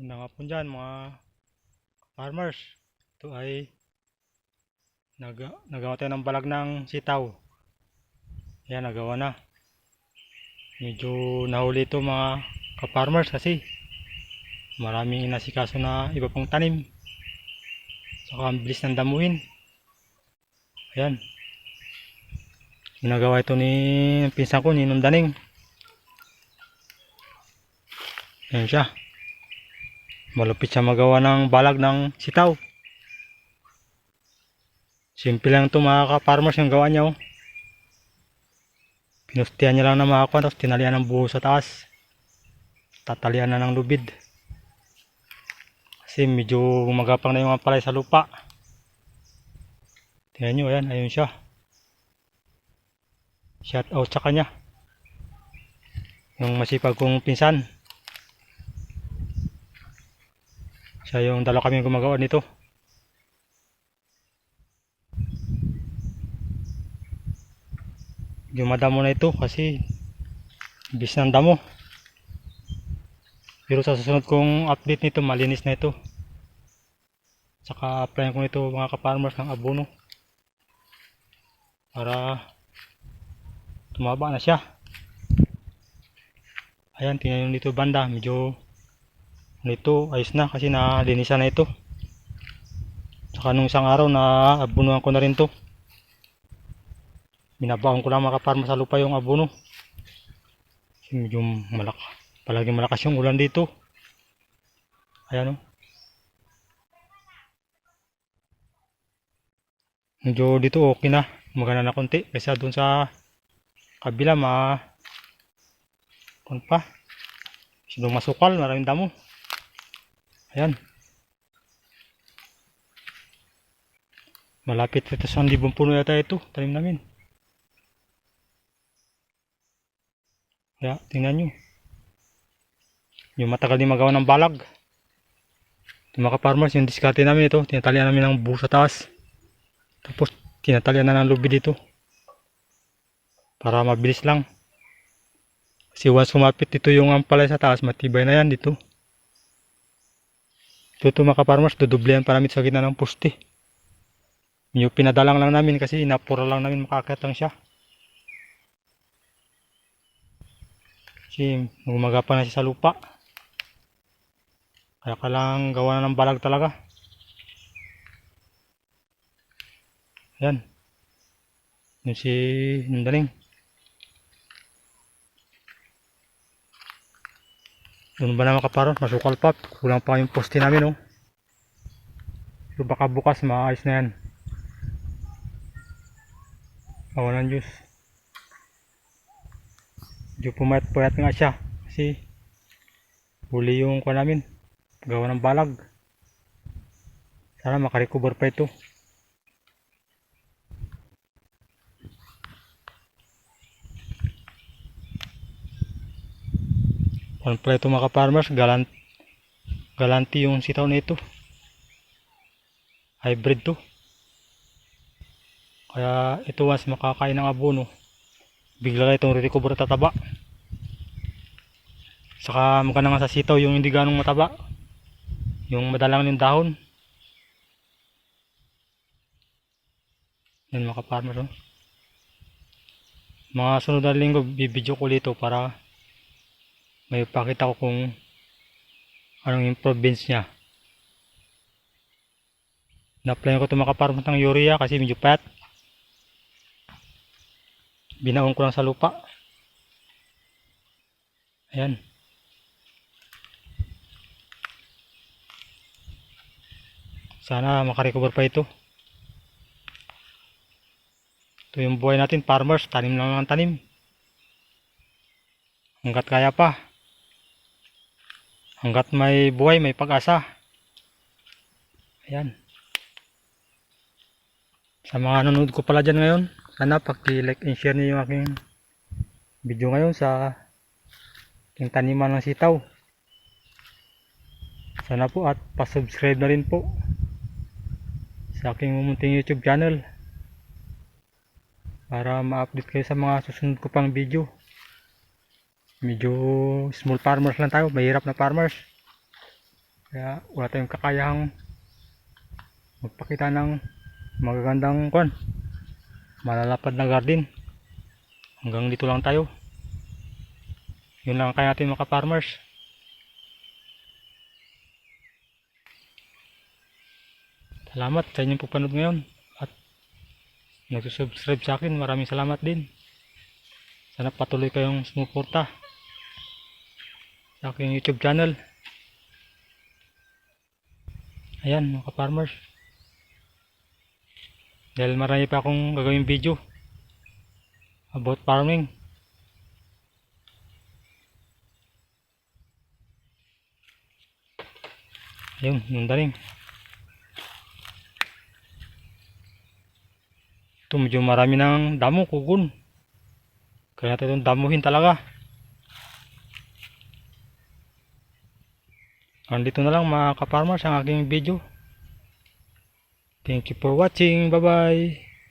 Yun nga po dyan mga farmers. Ito ay nag nagawa tayo ng balag ng sitaw. Yan, nagawa na. Medyo nahuli ito mga ka-farmers kasi maraming inasikaso na iba pang tanim. Saka ang bilis ng damuhin. Ayan. Ginagawa ito ni pinsan ko, ni Nung Daning. Ayan siya. Malupit siya magawa ng balag ng sitaw. Simple lang ito mga ka-farmers yung gawa niya. Oh. Pinustihan niya lang ng mga kwan, tapos tinalian ng buho sa taas. Tatalian na ng lubid. Kasi medyo gumagapang na yung mga palay sa lupa. Tingnan nyo, ayan, ayun siya. Shout out sa kanya. Yung masipag kong pinsan. Siya yung dalawa kami gumagawa nito. Yung madamo ito kasi bis ng damo. Pero sa susunod kong update nito, malinis na ito. Saka applyan ko nito mga ka-farmers ng abono. Para tumaba na siya. Ayan, tingnan nyo dito banda. Medyo nito ayos na kasi nalinisan na ito. Saka nung isang araw na abunuan ko na rin to. Binabaon ko lang mga ka-farmers sa lupa yung abono. Kasi medyo malak palagi malakas yung ulan dito. Ayan o. Medyo dito okay na. Maganda na konti. Kaysa dun sa kabila ma kung pa. Sino masukal, maraming damo. Ayan. Malapit ito sa libong puno yata ito. Tanim namin. Kaya, tingnan nyo. Yung matagal din magawa ng balag. Ito mga farmers yung diskarte namin ito. Tinatalian namin ng buho sa taas. Tapos, tinatalian na ng lubi dito. Para mabilis lang. Kasi once kumapit dito yung ampalay sa taas, matibay na yan dito. Ito ito mga farmers, dudublihan pa namin sa gitna ng poste. Yung pinadalang lang namin kasi inapura lang namin makakatang siya. Kasi gumagapa na siya sa lupa. Kaya kailangan gawa na ng balag talaga. Ayan. Yun si Nandaling. Doon ba naman kaparos? Masukal pa. Kulang pa yung poste namin oh. So baka bukas maayos na yan. Awa ng Diyos. Medyo pumayat-payat nga siya. Kasi huli yung kwa namin. Gawa ng balag. Sana makarecover pa ito. Ano pala ito mga farmers galant galanti yung sitaw na ito. Hybrid to. Kaya ito once makakain ng abono, bigla na itong recover tataba. Saka maganda nga sa sitaw yung hindi ganong mataba. Yung madalang yung dahon. Yan mga farmers oh. Mga sunod na linggo bibidyo ko dito para may pakita ko kung anong improvements niya. Na-apply ko ito makaparmot ng urea kasi medyo payat. Binaon ko lang sa lupa. Ayan. Sana makarecover pa ito. Ito yung buhay natin, farmers. Tanim lang ang tanim. Hanggat kaya pa. Hanggat may buhay, may pag-asa. Ayan. Sa mga nanonood ko pala dyan ngayon, sana paki-like and share niyo yung aking video ngayon sa aking taniman ng sitaw. Sana po at pa-subscribe na rin po sa aking mumunting YouTube channel para ma-update kayo sa mga susunod ko pang video. Medyo small farmers lang tayo, mahirap na farmers. Kaya wala tayong kakayahang magpakita ng magagandang kwan. Malalapad na garden. Hanggang dito lang tayo. Yun lang kaya natin mga farmers. Salamat sa inyong pupanood ngayon. At nagsusubscribe sa akin. Maraming salamat din. Sana patuloy kayong sumuporta sa aking YouTube channel. Ayan mga farmers. Dahil marami pa akong gagawin video about farming. Ayun, yung daling. Ito medyo marami ng damo, kugon. Kaya itong damuhin talaga. Andito na lang mga ka-farmers ang aking video. Thank you for watching. Bye-bye.